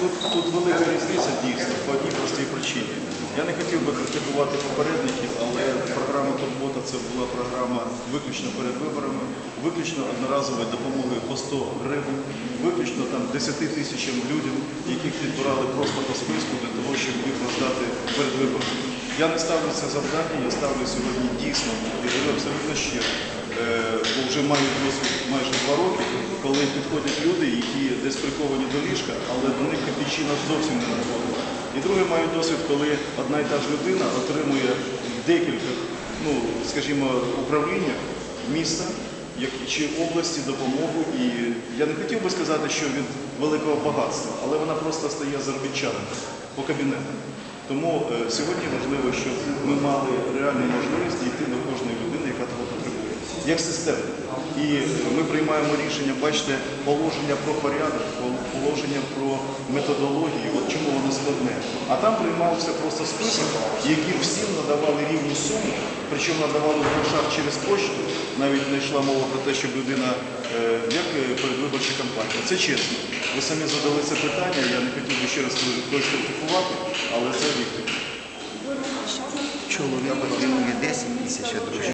Тут, тут велика різниця дійсно по одній простій причині. Я не хотів би критикувати попередників, але програма Турбота це була програма виключно перед виборами, виключно одноразової допомоги по 100 гривень, виключно там 10 тисячам людям, яких підбирали просто по списку для того, щоб їх роздати перед виборами. Я не ставлю це завдання, я ставлю сьогодні дійсно і говорю абсолютно щиро. Е, бо вже мають досвід майже два роки, коли підходять люди, які десь приковані до ліжка, але до них копійчина зовсім не надходить. І друге мають досвід, коли одна і та ж людина отримує декілька, ну скажімо, управліннях міста як чи області допомогу. І я не хотів би сказати, що від великого багатства, але вона просто стає заробітчанами по кабінетам. Тому е, сьогодні важливо, щоб ми мали реальну можливість дійти до кожної людини, яка того потребує, як система. І ми приймаємо рішення, бачите, положення про порядок, положення про методологію, от чому воно складне. А там приймався просто список, яким всім надавали рівні суми, причому надавали в грошах через почту. Навіть не йшла мова про те, щоб людина е, як е, передвиборча кампанія. Це чесно. Ви самі задали це питання, я не хотів би ще раз когось критикувати, але це відповідь. Чоловік отримує 10 тисяч, а дружина